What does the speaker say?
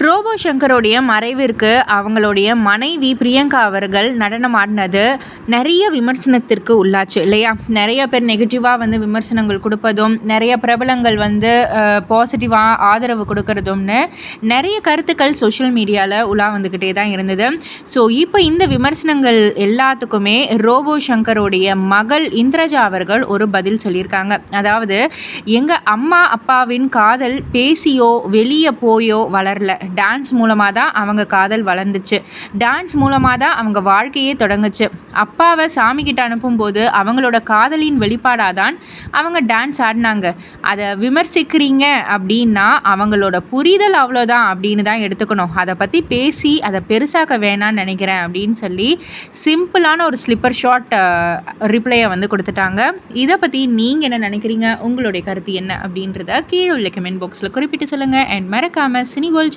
Robot சங்கருடைய மறைவிற்கு அவங்களுடைய மனைவி பிரியங்கா அவர்கள் நடனம் ஆடினது நிறைய விமர்சனத்திற்கு உள்ளாச்சு இல்லையா? நிறைய பேர் நெகட்டிவாக வந்து விமர்சனங்கள் கொடுப்பதும் நிறைய பிரபலங்கள் வந்து பாசிட்டிவாக ஆதரவு கொடுக்கறதும்னு நிறைய கருத்துக்கள் சோஷியல் மீடியாவில் உலா வந்துக்கிட்டே தான் இருந்தது. ஸோ இப்போ இந்த விமர்சனங்கள் எல்லாத்துக்குமே ரோபோ சங்கருடைய மகள் இந்திரஜா அவர்கள் ஒரு பதில் சொல்லியிருக்காங்க. அதாவது எங்கள் அம்மா அப்பாவின் காதல் பேசியோ வெளியே போயோ வளரல. டான்ஸ் மூலமாக தான் அவங்க காதல் வளர்ந்துச்சு. டான்ஸ் மூலமாக தான் அவங்க வாழ்க்கையே தொடங்குச்சு. அப்பாவை சாமிக்கிட்ட அனுப்பும்போது அவங்களோட காதலின் வெளிப்பாடாக தான் அவங்க டான்ஸ் ஆடினாங்க. அதை விமர்சிக்கிறீங்க அப்படின்னா அவங்களோட புரிதல் அவ்வளோதான் அப்படின்னு தான் எடுத்துக்கணும். அதை பற்றி பேசி அதை பெருசாக்க வேணான்னு நினைக்கிறேன் அப்படின்னு சொல்லி சிம்பிளான ஒரு ஸ்லிப்பர் ஷாட் ரிப்ளையை வந்து கொடுத்துட்டாங்க. இதை பற்றி நீங்கள் என்ன நினைக்கிறீங்க? உங்களுடைய கருத்து என்ன அப்படின்றத கீழே உள்ள கமெண்ட் பாக்ஸில் குறிப்பிட்டு சொல்லுங்கள் அண்ட் மறக்காமல் சினி வேர்ல்ட்